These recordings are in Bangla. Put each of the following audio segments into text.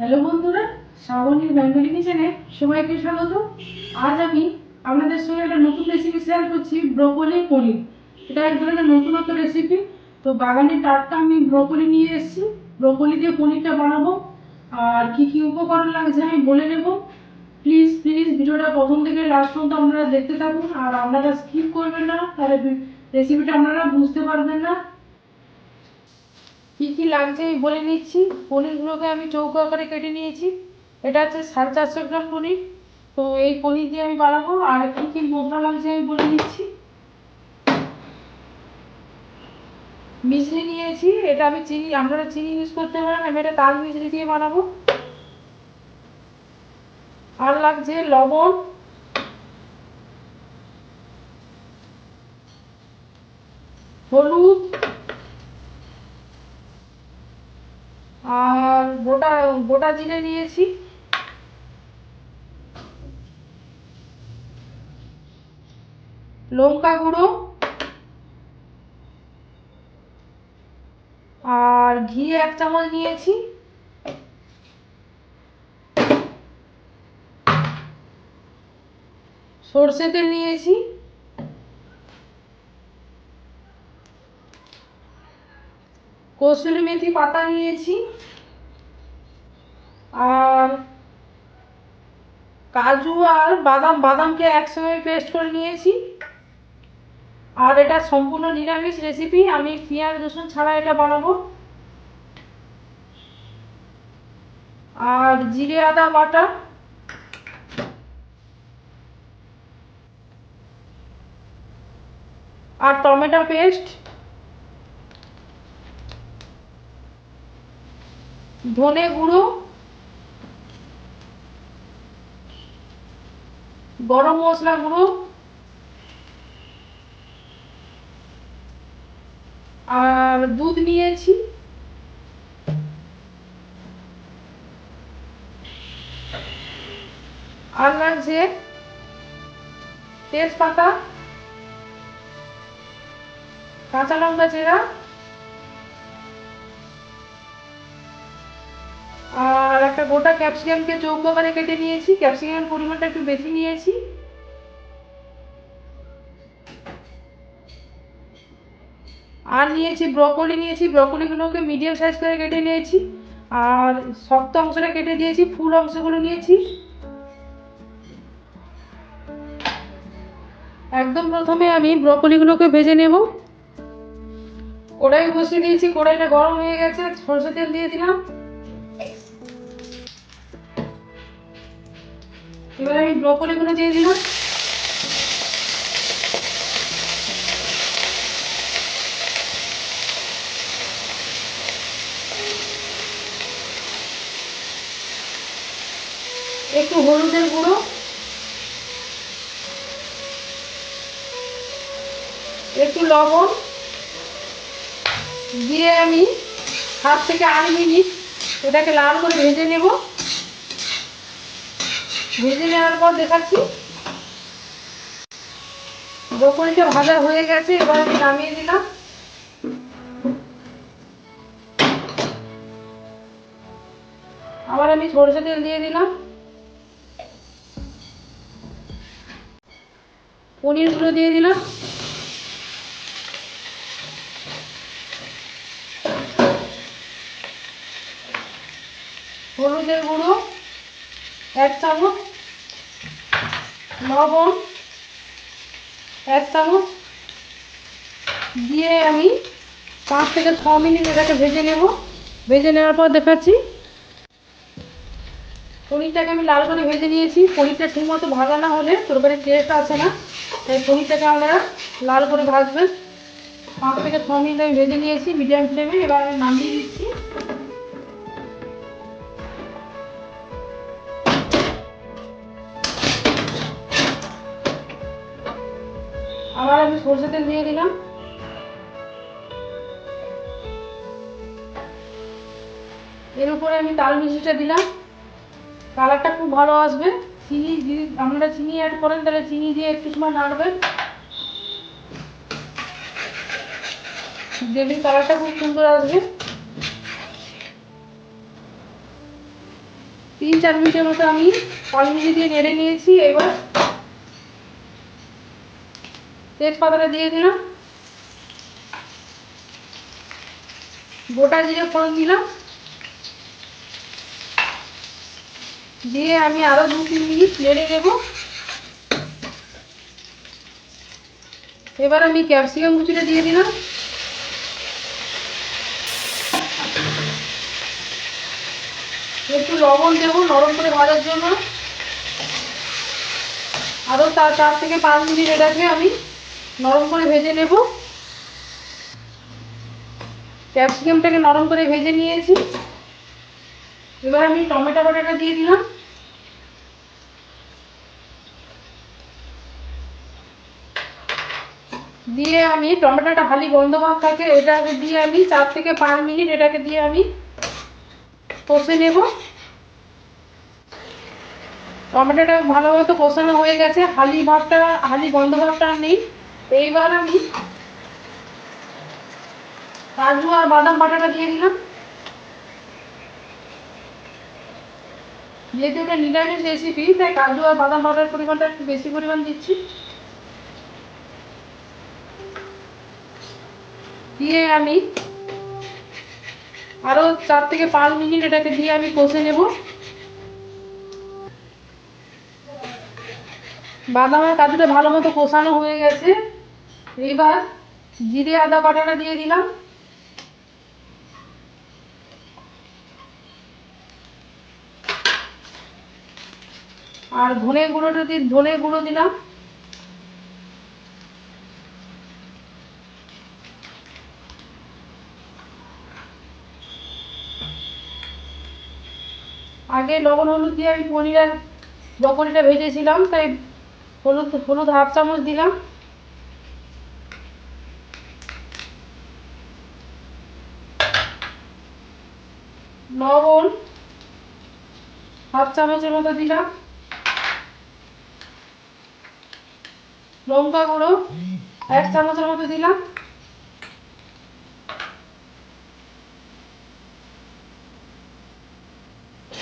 হ্যালো বন্ধুরা, শ্রাবণীর বেঙ্গলি কিচেনে সবাইকে স্বাগত। আজ আমি আপনাদের সঙ্গে একটা নতুন রেসিপি শেয়ার করছি, ব্রোকলি পনির। এটা এক ধরনের নতুনত্ব রেসিপি তো বাগানে টাটকা আমি ব্রোকলি নিয়ে এসেছি। ব্রোকলি দিয়ে পনিরটা বানাবো। আর কি কি উপকরণ লাগছে আমি বলে নেব। প্লিজ প্লিজ ভিডিওটা প্রথম থেকে লাস্ট পর্যন্ত আপনারা দেখতে থাকুন। আর আপনারা স্কিপ করবেন না, তাহলে রেসিপিটা আপনারা বুঝতে পারবেন না। কি কি লাগছে আমি বলে নিচ্ছি। পনিরগুলোকে আমি চৌকো আকারে কেটে নিয়েছি। এটা হচ্ছে সাড়ে চারশো গ্রাম পনির। তো এই পনির দিয়ে আমি বানাবো। আর কি কি মশলা লাগছে আমি বলে নিচ্ছি। মিশরি নিয়েছি। এটা আমি চিনি, আপনারা চিনি ইউজ করতে পারেন। আমি এটা তাল মিশরি দিয়ে বানাবো। আর লাগছে লবণ। হলুদ। আর গোটা গোটা জিরে নিয়েছি। লঙ্কা গুঁড়ো। আর ঘি এক চামচ নিয়েছি। সর্ষে তেল নিয়েছি। কসুরি মেথি পাতা নিয়েছি। আর কাজু আর বাদাম, বাদামকে একসঙ্গে পেস্ট করে নিয়েছি। আর এটা সম্পূর্ণ নিরামিষ রেসিপি আমি পেঁয়াজ, রসুন ছাড়া এটা বানাবো। আর জিরে, আদা, বাটা। আর টমেটো পেস্ট। ধনে গুঁড়ো গরম মশলা গুঁড়ো আর দুধ নিয়েছি। আর লাগছে তেজপাতা কাঁচা লঙ্কা চেরা আর একটা গোটা ক্যাপসিকামকে চৌকো করে কেটে নিয়েছি। ক্যাপসিকামের পরিমাণটা একটু বেশি নিয়েছি। আর নিয়েছি ব্রকলি, নিয়েছি ব্রকলিগুলোকে মিডিয়াম সাইজ করে কেটে নিয়েছি। আর শক্ত অংশটা কেটে দিয়েছি, ফুল অংশগুলো নিয়েছি। একদম প্রথমে আমি ব্রকলিগুলোকে ভেজে নেব। কড়াই বসিয়ে দিয়েছি, কড়াইটা গরম হয়ে গেছে সরষে তেল দিয়ে দিলাম। এবার আমি ব্রকলিগুলো দিয়ে দিলাম। একটু হলুদের গুঁড়ো। একটু লবণ। দিয়ে আমি সাত থেকে আট মিনিট এটাকে লাল করে ভেজে নেব। ভেজে নেওয়ার পর দেখাচ্ছি। ব্রকলিটা ভাজা হয়ে গেছে, এবার আমি নামিয়ে দিলাম। আবার আমি সরষে তেল দিয়ে দিলাম। পনিরগুলো দিয়ে দিলাম। হলুদের গুঁড়ো, এক চামচ। লবণ এক চামচ দিয়ে আমি পাঁচ থেকে ছ মিনিট এটাকে ভেজে নেব। ভেজে নেওয়ার পর দেখাচ্ছি। পনিরটাকে আমি লাল করে ভেজে নিয়েছি। পনিরটা ঠিক মতো ভাজা না হলে তরকারির টেস্ট আছে না। তাই পনিরটাকে আপনারা লাল করে ভাজবেন। পাঁচ থেকে ছ মিনিট আমি ভেজে নিয়েছি, মিডিয়াম ফ্লেমে। এবার আমি নামিয়ে দিচ্ছি আবার আমি সরষে তেল দিয়ে দিলাম। এর উপরে আমি তাল মিষ্টিটা দিলাম। কালারটা খুব ভালো আসবে। চিনি যদি আপনারা চিনি অ্যাড করেন, তাহলে চিনি দিয়ে একটু সময় নাড়বেন। দেখবেন কালারটা খুব সুন্দর আসবে। তিন চার মিনিটের মতো আমি কলমিনি দিয়ে নেড়ে নিয়েছি। এবার তেজপাতাটা দিয়ে দিলাম। গোটা জিরে ফোড়ন দিলাম। দিয়ে আমি আরও দু তিন মিনিট নেড়ে নেব এবার আমি ক্যাপসিকাম কুচিটা দিয়ে দিলাম। একটু লবণ দেবো, নরম করে ভাজার জন্য। আরও তার চার থেকে পাঁচ মিনিট এটাকে আমি নরম করে ভেজে নেব। ক্যাপসিকামটাকে নরম করে ভেজে নিয়েছি। এবার আমি টমেটো বাটাটা দিয়ে দিলাম। দিয়ে আমি টমেটোটা খালি গন্ধ ভাব থাকে, এটাকে দিয়ে আমি চার থেকে পাঁচ মিনিট এটাকে দিয়ে আমি কষে নেব। টমেটোটা ভালো মতো কষানো হয়ে গেছে, হালি ভাবটা, হালি গন্ধ ভাবটা নেই। এইবার আমি কাজু আর বাদাম বাটাটা দিয়ে দিলাম। যেহেতু এটা নিরামিষ রেসিপি তাই কাজু আর বাদাম বাটার পরিমাণটা একটু বেশি পরিমাণ দিচ্ছি। দিয়ে আমি আরও চার থেকে পাঁচ মিনিট এটাকে দিয়ে আমি কষে নেব। বাদামের কাজুটা ভালো মতো কষানো হয়ে গেছে। এবার জিরে আদা বাটাটা দিয়ে দিলাম। আর ধনে গুঁড়োটা দিয়ে ধনে গুঁড়ো দিলাম। আগে লবণ, হলুদ দিয়ে আমি পনির আর ব্রকলিটা ভেজেছিলাম, তাই হলুদ হলুদ হাফ চামচ দিলাম। লবণ, হাফ চামচের মতো দিলাম। লঙ্কা গুঁড়ো, এক চামচের মতো দিলাম।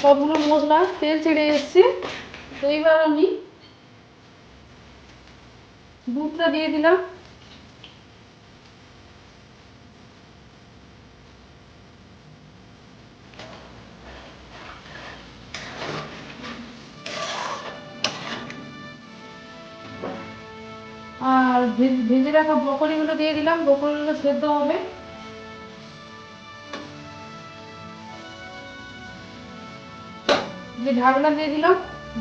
সবগুলো মশলা, তেল ছেড়ে এসছে। এইবার আমি দুধটা দিয়ে দিলাম। ভেজে রাখা ব্রকলিগুলো দিয়ে দিলাম, ব্রকলিগুলো সেদ্ধ হবে। ঢাকনা দিয়ে দিলাম,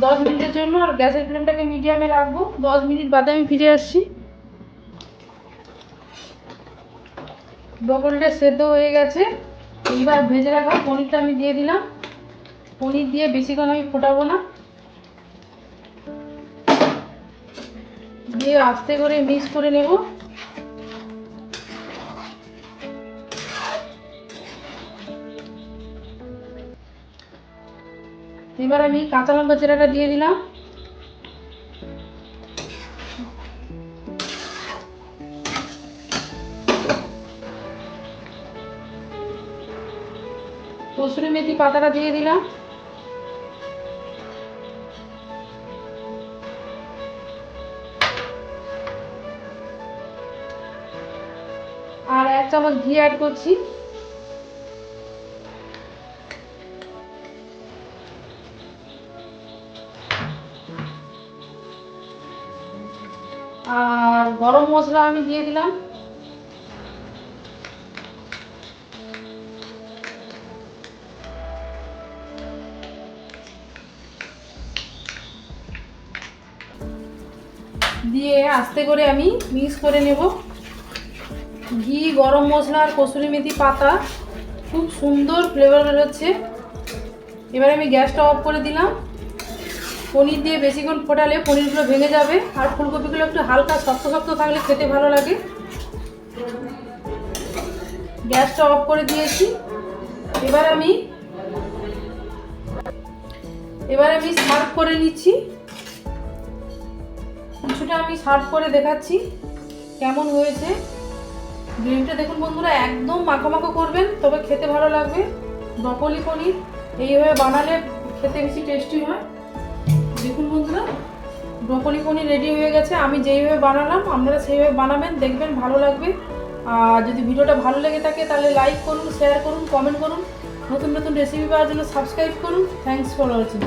দশ মিনিটের জন্য, আর গ্যাসের ফ্লেমটাকে মিডিয়ামে রাখব। দশ মিনিট বাদে আমি ফিরে আসছি। ব্রকলিটা সেদ্ধ হয়ে গেছে। এইবার ভেজে রাখা পনিরটা আমি দিয়ে দিলাম। পনির দিয়ে বেশিক্ষণ আমি ফোটাবো না। দিয়ে আস্তে করে মিক্স করে নেব। এবার আমি কাঁচা লঙ্কা চেরাটা দিয়ে দিলাম। কসুরি মেথি পাতাটা দিয়ে দিলাম। চামচ ঘি অ্যাড করছি। আর গরম মশলা আমি দিয়ে দিলাম। দিয়ে আস্তে করে আমি মিক্স করে নেব। ঘি, গরম মশলা আর কসুরি মেথি পাতা। খুব সুন্দর ফ্লেভার বেরোচ্ছে। এবার আমি গ্যাসটা অফ করে দিলাম। পনির দিয়ে বেশিক্ষণ ফোটালে পনিরগুলো ভেঙে যাবে আর ফুলকপিগুলো একটু হালকা শক্ত শক্ত থাকলে খেতে ভালো লাগে। গ্যাসটা অফ করে দিয়েছি। এবার আমি এবার আমি সার্ভ করে নিচ্ছি। কিছুটা আমি সার্ভ করে দেখাচ্ছি কেমন হয়েছে। গ্রেভিটা দেখুন বন্ধুরা, একদম মাখো করবেন, তবে খেতে ভালো লাগবে। ব্রকলি পনির, এইভাবে বানালে খেতে বেশি টেস্টি হয়। দেখুন বন্ধুরা, ব্রোকলি পনির রেডি হয়ে গেছে। আমি যেইভাবে বানালাম, আপনারা সেইভাবে বানাবেন, দেখবেন ভালো লাগবে। আর যদি ভিডিওটা ভালো লেগে থাকে, তাহলে লাইক করুন শেয়ার করুন কমেন্ট করুন। নতুন নতুন রেসিপি পাওয়ার জন্য সাবস্ক্রাইব করুন। Thanks for watching